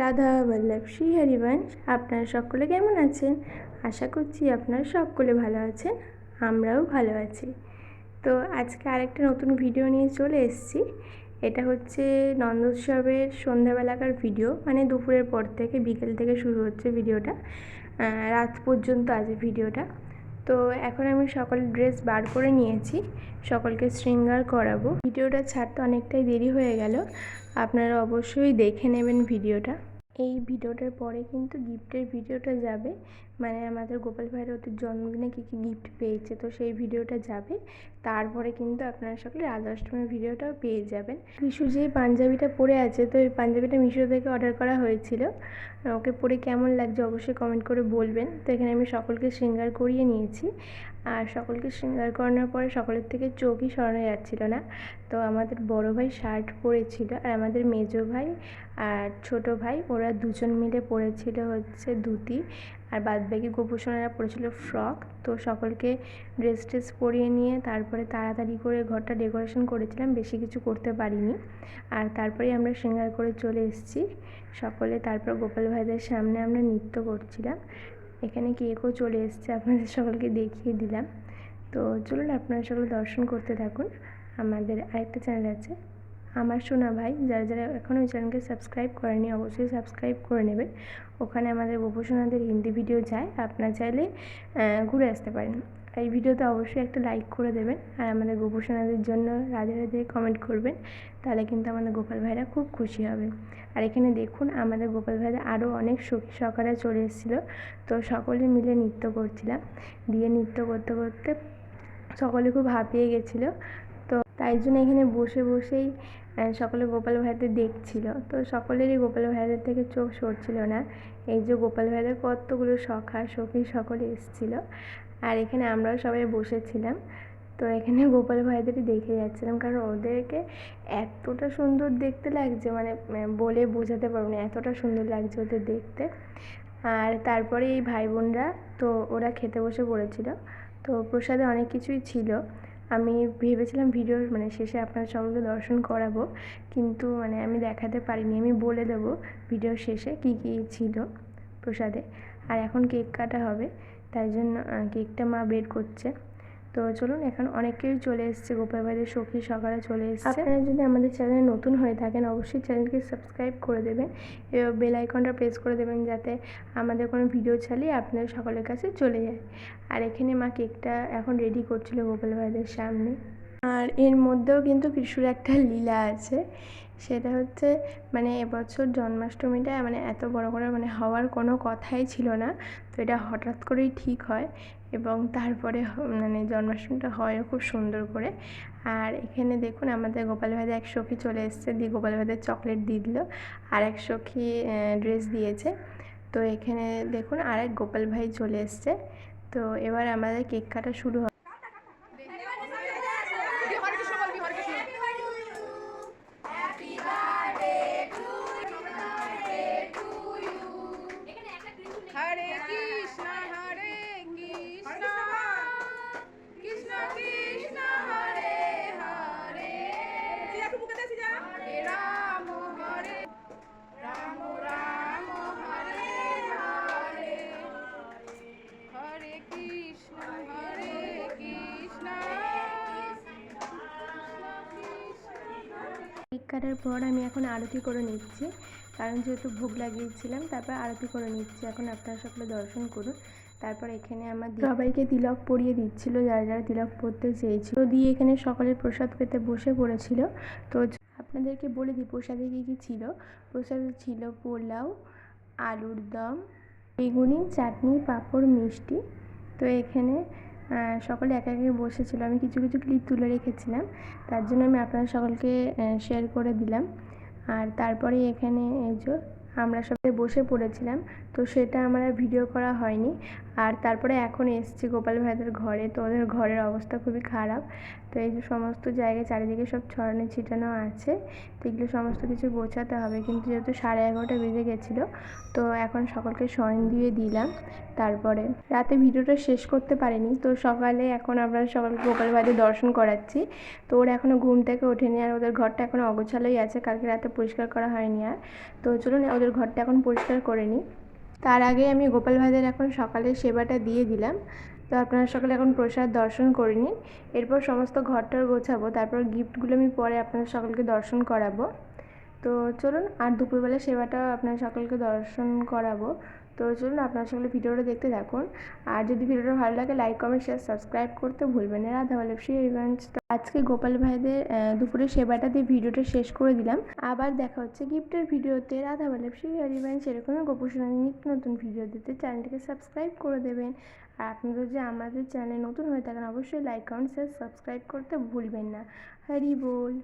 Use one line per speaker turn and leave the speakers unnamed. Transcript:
রাধা বল্লভ শ্রী হরিবংশ, আপনারা সকলে কেমন আছেন? আশা করছি আপনারা সকলে ভালো আছেন, আমরাও ভালো আছি। তো আজকে আরেকটা নতুন ভিডিও নিয়ে চলে এসেছি। এটা হচ্ছে নন্দোৎসবের সন্ধ্যাবেলাকার ভিডিও মানে দুপুরের পর থেকে, বিকেল থেকে শুরু হচ্ছে ভিডিওটা। রাত পর্যন্ত আছে ভিডিওটা। তো এখন আমি সকল ড্রেস বার করে নিয়েছি, সকলকে শৃঙ্গার করাবো। ভিডিওটা ছাড়তে অনেকটাই দেরি হয়ে গেল, আপনারা অবশ্যই দেখে নেবেন ভিডিওটা। এই ভিডিওটার পরে কিন্তু গিফটের ভিডিওটা যাবে। মানে আমাদের গোপাল ভাইয়ের ওদের জন্মদিনে কী কী গিফট পেয়েছে, তো সেই ভিডিওটা যাবে। তারপরে কিন্তু আপনারা সকলে রাধা অষ্টমীর ভিডিওটাও পেয়ে যাবেন। মিশু যে পাঞ্জাবিটা পরে আছে, তো এই পাঞ্জাবিটা মিশো থেকে অর্ডার করা হয়েছিল। ওকে পরে কেমন লাগছে অবশ্যই কমেন্ট করে বলবেন। তো এখানে আমি সকলকে শৃঙ্গার করিয়ে নিয়েছি। আর সকলকে শৃঙ্গার করানোর পরে সকলের থেকে চোখই সরানো যাচ্ছিল না। তো আমাদের বড় ভাই শার্ট পরেছিল আর আমাদের মেজো ভাই আর ছোট ভাই, ওরা দুজন মিলে পরেছিল হচ্ছে ধুতি আর বাদবাকি গোপুসোনারা পরেছিল ফ্রক। তো সকলকে ড্রেস ট্রেস পরিয়ে নিয়ে তারপরে তাড়াতাড়ি করে ঘরটা ডেকোরেশন করেছিলাম, বেশি কিছু করতে পারিনি। আর তারপরেই আমরা শৃঙ্গার করে চলে এসেছি। সকলে, তারপর গোপাল ভাইদের সামনে আমরা নৃত্য করছিলাম। এখানে কেকও চলে এসছে, আপনাদের সকলকে দেখিয়ে দিলাম। তো চলুন আপনারা সকলে দর্শন করতে থাকুন। আমাদের আরেকটা চ্যানেল আছে আমার সোনা ভাই, যারা যারা এখনও ওই চ্যানেলকে সাবস্ক্রাইব করেনি, অবশ্যই সাবস্ক্রাইব করে নেবেন। ওখানে আমাদের গোপসোনাদের হিন্দি ভিডিও যায়, আপনারা চাইলে ঘুরে আসতে পারেন। এই ভিডিওতে অবশ্যই একটা লাইক করে দেবেন, আর আমাদের গোপসোনাদের জন্য রাধে রাধে কমেন্ট করবেন, তাহলে কিন্তু আমাদের গোপাল ভাইরা খুব খুশি হবে। আর এখানে দেখুন, আমাদের গোপাল ভাইরা আরও অনেক সখী সকালে চলে এসেছিল। তো সকলে মিলে নৃত্য করছিলাম। দিয়ে নৃত্য করতে করতে সকলে খুব হাঁপিয়ে গেছিল। তো তাই জন্য এখানে বসে বসেই সকলে গোপাল ভাইদের দেখছিল। তো সকলেরই গোপাল ভাইদের থেকে চোখ সরছিল না। এই যে গোপাল ভাইদের কতগুলো সখা সখী সকলে এসেছিল। আর এখানে আমরাও সবাই বসেছিলাম। তো এখানে গোপাল ভাইদেরই দেখে যাচ্ছিলাম। কারণ ওদেরকে এতটা সুন্দর দেখতে লাগছে মানে বলে বোঝাতে পারব না, এতটা সুন্দর লাগছে ওদের দেখতে। আর তারপরে এই ভাই বোনরা, তো ওরা খেতে বসে পড়েছিল। তো প্রসাদে অনেক কিছুই ছিল। আমি ভেবেছিলাম ভিডিওর মানে শেষে আপনার সকলকে দর্শন করাবো, কিন্তু মানে আমি দেখাতে পারিনি। আমি বলে দেবো ভিডিওর শেষে কি কি ছিল প্রসাদে। আর এখন কেক কাটা হবে, তাই জন্য কেকটা মা বের করছে। তো চলুন, এখন অনেকেই চলে এসছে। গোপাল ভাইদের সখী সকালে চলে এসছে। আপনারা যদি আমাদের চ্যানেলে নতুন হয়ে থাকেন, অবশ্যই চ্যানেলকে সাবস্ক্রাইব করে দেবেন। বেল আইকনটা প্রেস করে দেবেন যাতে আমাদের কোনো ভিডিও ছাড়লে আপনাদের সকলের কাছে চলে যায়। আর এখানে মা কেকটা এখন রেডি করছিল গোপাল ভাইদের সামনে। আর এর মধ্যেও কিন্তু কৃষ্ণর একটা লীলা আছে। সেটা হচ্ছে মানে এবছর জন্মাষ্টমীটা মানে এত বড় করে মানে হওয়ার কোনো কথাই ছিল না। তো এটা হঠাৎ করেই ঠিক হয় এবং তারপরে মানে জন্মাষ্টমীটা হয় খুব সুন্দর করে। আর এখানে দেখুন, আমাদের গোপাল ভাইদের এক সখী চলে এসেছে, দিয়ে গোপাল ভাইদের চকলেট দিয়ে দিল। আর এক সখী ড্রেস দিয়েছে। তো এখানে দেখুন আর এক গোপাল ভাই চলে এসছে। তো এবার আমাদের কেক কাটা শুরু হবে কাটার পর আমি এখন আরতি করে নিচ্ছি। কারণ যেহেতু ভোগ লাগিয়েছিলাম, তারপর আরতি করে নিচ্ছি। এখন আপনারা সকলে দর্শন করুন। তারপর এখানে আমার সবাইকে তিলক পরিয়ে দিচ্ছিল, যারা যারা তিলক পরতে চেয়েছিল। দিয়ে এখানে সকলের প্রসাদ পেতে বসে পড়েছিল। তো আপনাদেরকে বলে দিই, প্রসাদে কী কী ছিল? প্রসাদে ছিল পোলাও, আলুর দম, বেগুনি, চাটনি, পাঁপড়, মিষ্টি। তো এখানে সকলে একা একা বসেছিল। আমি কিছু কিছু ক্লিপ তুলে রেখেছিলাম। তার জন্য আমি আপনারা সকলকে শেয়ার করে দিলাম। আর তারপরে এখানে এই যে আমরা সবাই বসে পড়েছিলাম, তো সেটা আমার আর ভিডিও করা হয়নি। আর তারপরে এখন এসেছি গোপাল ভাইদের ঘরে। তো ওদের ঘরের অবস্থা খুবই খারাপ। তো এই যে সমস্ত জায়গায় চারিদিকে সব ছড়ানো, ছিটানো আছে। তো এগুলো সমস্ত কিছু গোছাতে হবে। কিন্তু যেহেতু সাড়ে এগারোটা বেজে গেছিল, তো এখন সকলকে শয়ন দিয়ে দিলাম। তারপরে রাতে ভিডিওটা শেষ করতে পারিনি। তো সকালে এখন আমরা সকাল গোপাল ভাইদের দর্শন করাচ্ছি। তো ওরা এখনও ঘুম থেকে ওঠেনি আর ওদের ঘরটা এখনও অগোছালোই আছে। কালকে রাতে পরিষ্কার করা হয়নি আর। তো চলুন, ওদের ঘরটা এখন পরিষ্কার করে নিই। তার আগে আমি গোপাল ভাইদের এখন সকালে সেবাটা দিয়ে দিলাম। তো আপনারা সকালে এখন প্রসাদ দর্শন করে নিন। এরপর সমস্ত ঘরটার গোছাবো। তারপর গিফটগুলো আমি পরে আপনাদের সকলকে দর্শন করাবো। তো চলুন, আর দুপুরবেলা সেবাটাও আপনার সকলকে দর্শন করাবো। তো চলুন আপনারা সকলে ভিডিওটা দেখতে থাকুন। আর যদি ভিডিওটা ভালো লাগে লাইক কমেন্ট শেয়ার সাবস্ক্রাইব করতে ভুলবেন না। রাধা বল্লভ শ্রী আজকে গোপাল ভাইদের দুপুরে সেবাটা দিয়ে ভিডিওটা শেষ করে দিলাম। আবার দেখা হচ্ছে গিফটের ভিডিওতে। রাধা বল্লভ শ্রী রিভেঞ্জ এরকমই গোপুসোনানি নিত্য নতুন ভিডিও দিতে চ্যানেলটিকে সাবস্ক্রাইব করে দেবেন। আর আপনাদের যে আমাদের চ্যানেলে নতুন হয়ে থাকেন, অবশ্যই লাইক কমেন্ট শেয়ার সাবস্ক্রাইব করতে ভুলবেন না। হরি বল।